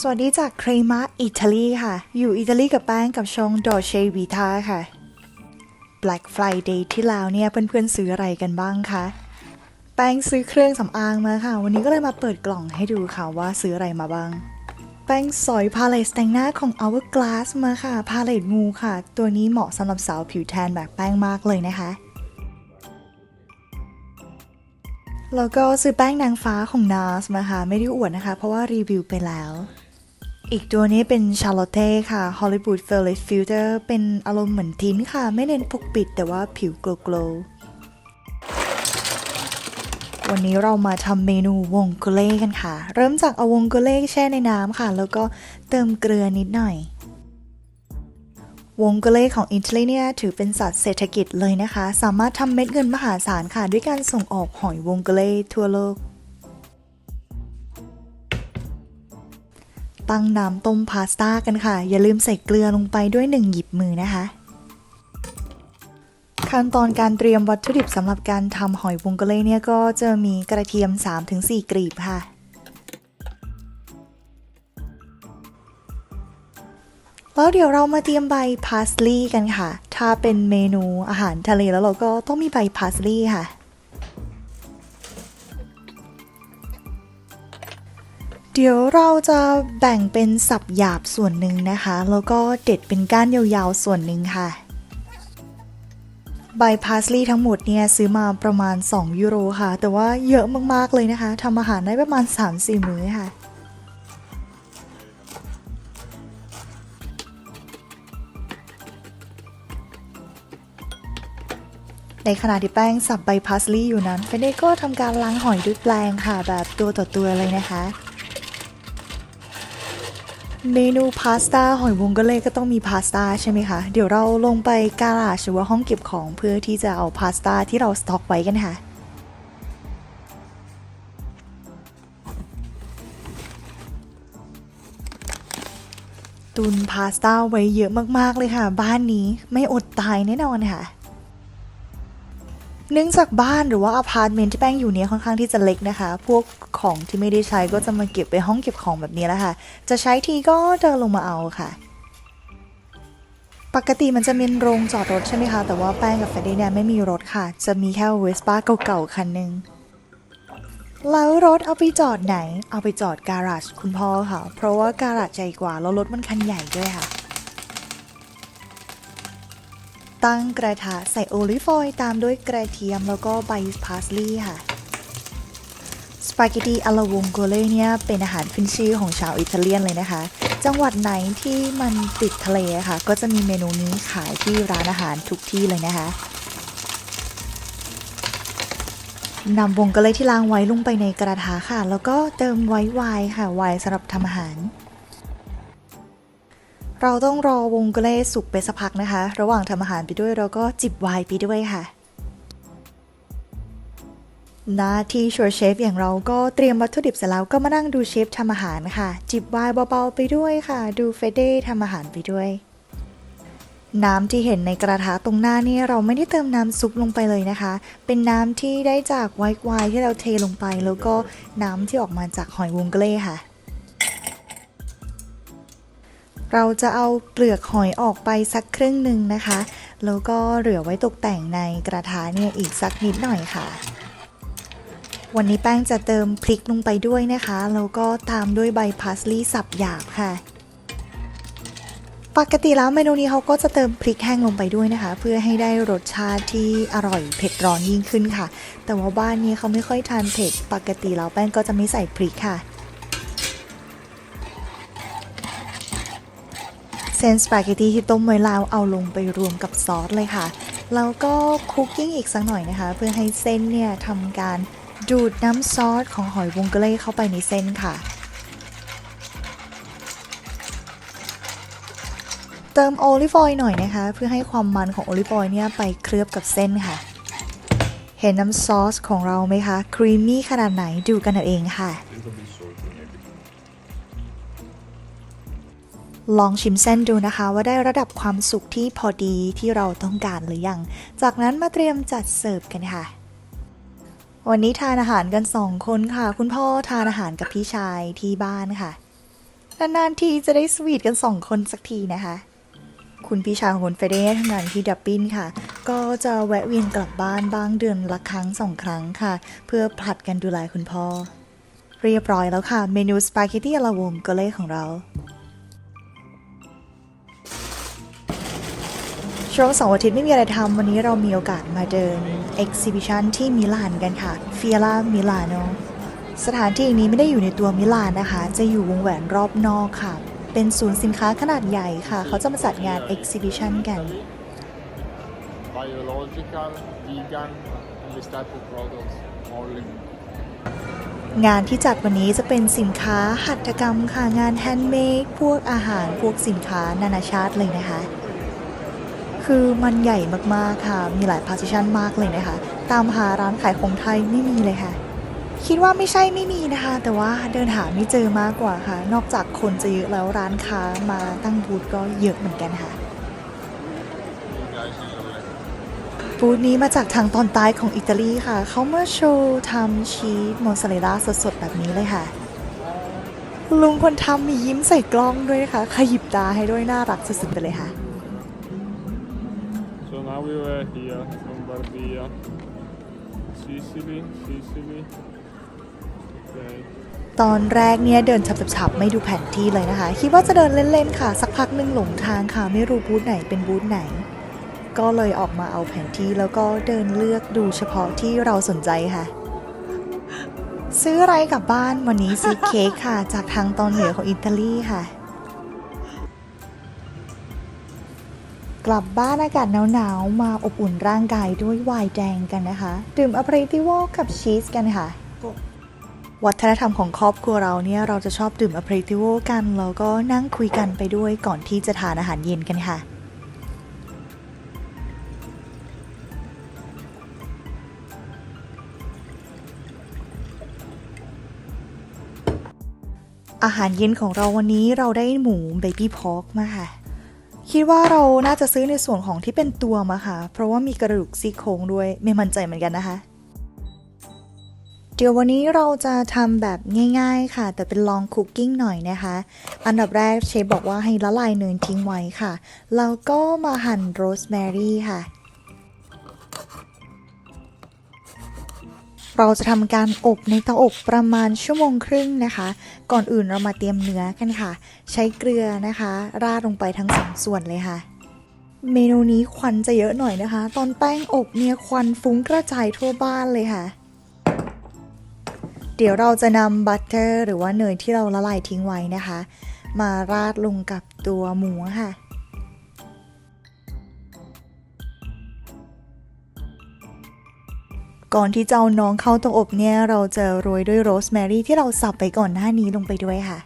สวัสดีจากเครมาอิตาลีค่ะ อยู่อิตาลีกับแป้งกับชงดอเชวิทาค่ะ Black Friday ที่แล้วเนี่ยเพื่อนๆซื้ออะไรกันบ้างคะ แป้งซื้อเครื่องสำอางมาค่ะ วันนี้ก็เลยมาเปิดกล่องให้ดูค่ะว่าซื้ออะไรมาบ้าง แป้งสอยพาเลตแต่งหน้าของ Hourglass มาค่ะ พาเลตงูค่ะ ตัวนี้เหมาะสำหรับสาวผิวแทนแบบแป้งมากเลยนะคะแล้วก็ซื้อแป้งนางฟ้าของ NARS มาค่ะ ไม่ได้อวดนะคะ เพราะว่ารีวิวไปแล้ว อีกตัวนี้เป็น Charlotte ค่ะ Hollywood Velvet Filter เป็นอารมณ์เหมือนทิ้นค่ะ ไม่เน้นปกปิดแต่ว่าผิวโกลว์ๆวันนี้เรามาทำเมนูวงโกเล่กันค่ะ เริ่มจากเอาวงโกเล่แช่ในน้ำค่ะ แล้วก็เติมเกลือนิดหน่อย วงโกเล่ของอิตาลีเนี่ยถือเป็นสัตว์เศรษฐกิจเลยนะคะ สามารถทำเม็ดเงินมหาศาลค่ะ ด้วยการส่งออกหอยวงโกเล่ทั่วโลก ตั้งน้ำต้มพาสต้ากันค่ะ อย่าลืมใส่เกลือลงไปด้วยหนึ่งหยิบมือนะคะ ขั้นตอนการเตรียมวัตถุดิบสำหรับการทำหอยวงโกเล่เนี่ยก็จะมีกระเทียม 3-4กรีบค่ะ แล้วเดี๋ยวเรามาเตรียมใบพาสลีย์กันค่ะ ถ้าเป็นเมนูอาหารทะเลแล้วเราก็ต้องมีใบพาสลีย์ค่ะ เดี๋ยวเราจะแบ่งเป็นสับหยาบส่วนหนึ่งนะคะ แล้วก็เด็ดเป็นก้านยาวๆส่วนหนึ่งค่ะ ใบพาสลีย์ทั้งหมดเนี่ยซื้อมาประมาณ 2 ยูโรค่ะ แต่ว่าเยอะมากๆเลยนะคะทำอาหารได้ประมาณ 3-4 มื้อค่ะในขณะที่แป้งสับใบพาสลีย์อยู่นั้นเฟเดก็ทำการล้างหอยด้วยแปรงค่ะ แบบตัวต่อตัวเลยนะคะ เมนูพาสต้าหอยวงกะเลก็ต้องมีพาสต้าใช่ไหมคะ เดี๋ยวเราลงไปการาจหรือว่าห้องเก็บของเพื่อที่จะเอาพาสต้าที่เราสต็อกไว้กันค่ะตุนพาสต้าไว้เยอะมากๆเลยค่ะ บ้านนี้ไม่อดตายแน่นอนค่ะ เนื่องจากบ้านหรือว่าอพาร์ตเมนต์ที่แป้งอยู่เนี่ยค่อนข้างที่จะเล็กนะคะ พวกของที่ไม่ได้ใช้ก็จะมาเก็บไปห้องเก็บของแบบนี้แหละค่ะ จะใช้ทีก็เดินลงมาเอาค่ะ ปกติมันจะเป็นโรงจอดรถใช่ไหมคะ แต่ว่าแป้งกับเฟรดดี้เนี่ยไม่มีรถค่ะ จะมีแค่เวสป้าเก่าๆคันหนึ่งแล้วรถเอาไปจอดไหน เอาไปจอดการาจคุณพ่อค่ะ เพราะว่าการาจใหญ่กว่าแล้วรถมันคันใหญ่ด้วยค่ะ ตั้งกระทะใส่โอลิฟออยล์ตามด้วยกระเทียมแล้วก็ใบพาสลีย์ค่ะ สปาเกตตีอลาวงโกเล่เนี่ยเป็นอาหารขึ้นชื่อของชาวอิตาเลียนเลยนะคะ จังหวัดไหนที่มันติดทะเลค่ะ ก็จะมีเมนูนี้ขายที่ร้านอาหารทุกที่เลยนะคะนำวงโกเล่ที่ล้างไว้ลงไปในกระทะค่ะ แล้วก็เติมไว้ไวน์ค่ะไวน์สำหรับทำอาหาร เราต้องรอวงโกล่สุกไปสักพักนะคะ ระหว่างทำอาหารไปด้วยเราก็จิบไวน์ไปด้วยค่ะหน้าที่ชัวร์เชฟอย่างเราก็เตรียมวัตถุดิบเสร็จแล้วก็มานั่งดูเชฟทำอาหารค่ะ จิบไวน์เบาๆไปด้วยค่ะ ดูเฟเด้ทำอาหารไปด้วย น้ำที่เห็นในกระทะตรงหน้านี่เราไม่ได้เติมน้ำซุปลงไปเลยนะคะ เป็นน้ำที่ได้จากไวน์ที่เราเทลงไป แล้วก็น้ำที่ออกมาจากหอยวงโกล่ค่ะ เราจะเอาเปลือกหอยออกไปสักครึ่งหนึ่งนะคะ แล้วก็เหลือไว้ตกแต่งในกระทะเนี่ยอีกสักนิดหน่อยค่ะ วันนี้แป้งจะเติมพริกลงไปด้วยนะคะ แล้วก็ตามด้วยใบพาสลีย์สับหยาบค่ะ ปกติแล้วเมนูนี้เขาก็จะเติมพริกแห้งลงไปด้วยนะคะ เพื่อให้ได้รสชาติที่อร่อยเผ็ดร้อนยิ่งขึ้นค่ะ แต่ว่าบ้านนี้เขาไม่ค่อยทานเผ็ด ปกติแล้วแป้งก็จะไม่ใส่พริกค่ะ นสปาเกตตีที่ต้มไว้แล้วเอาลงไปรวมกับซอสเลยค่ะ แล้วก็คุกกิ้งอีกสักหน่อยนะคะ เพื่อให้เส้นเนี่ยทำการดูดน้ำซอสของหอยวงกเล่เข้าไปในเส้นค่ะ เติมโอลิฟออยล์หน่อยนะคะ เพื่อให้ความมันของโอลิฟออยล์เนี่ยไปเคลือบกับเส้นค่ะ เห็นน้ำซอสของเราไหมคะ ครีมมี่ขนาดไหนดูกันเอาเองค่ะ ลองชิมเส้นดูนะคะว่าได้ระดับความสุกที่พอดีที่เราต้องการหรือยัง จากนั้นมาเตรียมจัดเสิร์ฟกันค่ะ วันนี้ทานอาหารกันสองคนค่ะ คุณพ่อทานอาหารกับพี่ชายที่บ้านค่ะ นานๆทีจะได้สวีทกันสองคนสักทีนะคะ คุณพี่ชายของคุณเฟเดทำงานที่ดับบินค่ะ ก็จะแวะเวียนกลับบ้านบ้างเดือนละครั้งสองครั้งค่ะ เพื่อผลัดกันดูแลคุณพ่อ เรียบร้อยแล้วค่ะ เมนูสปาเกตตี้อลาวงโกเล่ของเรา ช่วงเสาร์อาทิตย์ไม่มีอะไรทำวันนี้เรามีโอกาสมาเดิน Exhibition ที่มิลานกันค่ะ Fiera Milano สถานที่นี้ไม่ได้อยู่ในตัวมิลานนะคะ จะอยู่วงแหวนรอบนอกค่ะ เป็นศูนย์สินค้าขนาดใหญ่ค่ะ เขาจะมาจัดงาน Exhibition กัน biological, vegan, and this type of products only. งานที่จัดวันนี้จะเป็นสินค้าหัตถกรรมค่ะ งานแฮนด์เมดพวกอาหารพวกสินค้านานาชาติเลยนะคะ คือมันใหญ่มากๆค่ะ มีหลายพา r t ิชันมากเลยนะคะ ตามหาร้านขายของไทยไม่มีเลยค่ะ คิดว่าไม่ใช่ไม่มีนะคะ แต่ว่าเดินหาไม่เจอมากกว่าค่ะ นอกจากคนจะเยอะแล้วร้านค้ามาตั้งบูธก็เยอะเหมือนกันค่ะ บูธนี้มาจากทางตอนใต้ของอิตาลีค่ะ เขามาโชว์ทำชีสมอสซาเรลล่าสดๆ แบบนี้เลยค่ะลุงคนทำมียิ้มใส่กล้องด้วยนะคะ ขยิบตาให้ด้วยน่ารักสุดๆไปเลยค่ะ we were here, Lombardia, Sicily, Sicily. Okay. ตอนแรกเนี่ยเดินฉับๆไม่ดูแผนที่เลยนะคะ คิดว่าจะเดินเล่นๆค่ะ สักพักหนึ่งหลงทางค่ะ ไม่รู้บูธไหนเป็นบูธไหน ก็เลยออกมาเอาแผนที่แล้วก็เดินเลือกดูเฉพาะที่เราสนใจค่ะ ซื้ออะไรกลับบ้านวันนี้ซื้อเค้กค่ะ จากทางตอนเหนือของอิตาลีค่ะ กลับบ้านอากาศหนาวๆ มาอบอุ่นร่างกายด้วยไวน์แดงกันนะคะ ดื่มอ p เ r ร t i v o กับชีสกันค่ะ วัฒนธรรมของครอบครัวเราเนี่ย เราจะชอบดื่มอ p เ r ร t i v o กัน แล้วก็นั่งคุยกันไปด้วยก่อนที่จะทานอาหารเย็นกันค่ะอาหารเย็นของเราวันนี้เราได้หมูเบบี้พอกมาค่ะ คิดว่าเราน่าจะซื้อในส่วนของที่เป็นตัวมาค่ะ เพราะว่ามีกระดูกซี่โครงด้วยไม่มั่นใจเหมือนกันนะคะ เดี๋ยววันนี้เราจะทำแบบง่ายๆค่ะ แต่เป็นลองคุกกิ้งหน่อยนะคะ อันดับแรกเชฟบอกว่าให้ละลายเนยทิ้งไว้ค่ะ แล้วก็มาหั่นโรสแมรี่ค่ะ เราจะทำการอบในเตาอบประมาณชั่วโมงครึ่งนะคะ ก่อนอื่นเรามาเตรียมเนื้อกันค่ะ ใช้เกลือนะคะ ราดลงไปทั้งสองส่วนเลยค่ะ เมนูนี้ควันจะเยอะหน่อยนะคะ ตอนแป้งอบเนี่ยควันฟุ้งกระจายทั่วบ้านเลยค่ะ เดี๋ยวเราจะนำบัตเตอร์หรือว่าเนยที่เราละลายทิ้งไว้นะคะ มาราดลงกับตัวหมูค่ะ ก่อนที่จะเอาน้องเข้าเตาอบเนี่ย เราจะโรยด้วยโรสแมรี่ที่เราสับไปก่อนหน้านี้ลงไปด้วยค่ะ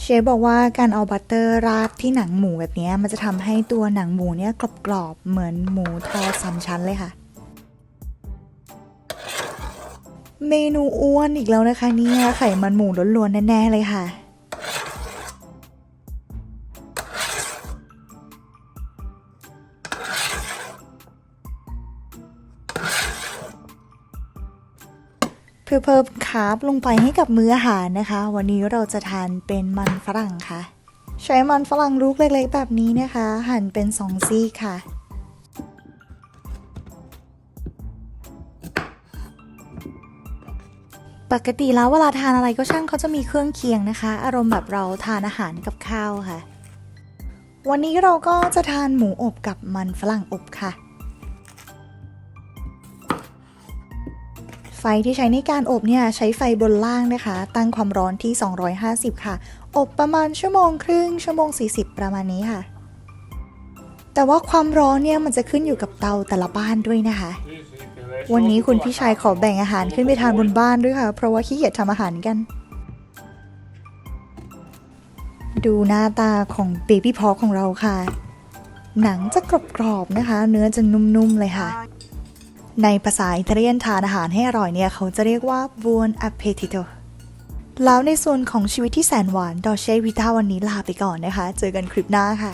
เชฟบอกว่าการเอาบัตเตอร์ราดที่หนังหมูแบบนี้มันจะทำให้ตัวหนังหมูเนี่ยกรอบๆเหมือนหมูทอดสามชั้นเลยค่ะ เมนูอ้วนอีกแล้วนะคะเนี่ยไขมันหมูล้วนๆแน่ๆเลยค่ะ พื่อเพิ่มคาร์บลงไปให้กับมื้ออาหารนะคะ วันนี้เราจะทานเป็นมันฝรั่งค่ะ ใช้มันฝรั่งลูกเล็กๆ แบบนี้นะคะ หั่นเป็นสองซี่ค่ะ ปกติแล้วเวลาทานอะไรก็ช่างเขาจะมีเครื่องเคียงนะคะ อารมณ์แบบเราทานอาหารกับข้าวค่ะ วันนี้เราก็จะทานหมูอบกับมันฝรั่งอบค่ะ ไฟที่ใช้ในการอบเนี่ยใช้ไฟบนล่างนะคะ ตั้งความร้อนที่ 250 ค่ะ อบประมาณชั่วโมงครึ่ง ชั่วโมง 40 ประมาณนี้ค่ะ แต่ว่าความร้อนเนี่ยมันจะขึ้นอยู่กับเตาแต่ละบ้านด้วยนะคะ วันนี้คุณพี่ชายขอแบ่งอาหารขึ้นไปทานบนบ้านด้วยค่ะ เพราะว่าขี้เกียจทำอาหารกัน ดูหน้าตาของเบบี้พอของเราค่ะ หนังจะกรอบๆนะคะ เนื้อจะนุ่มๆเลยค่ะ ในภาษาอิตาเลียนทานอาหารให้อร่อยเนี่ยเขาจะเรียกว่า buon appetito แล้วในส่วนของชีวิตที่แสนหวานดอเชวิต้าวันนี้ลาไปก่อนนะคะ เจอกันคลิปหน้าค่ะ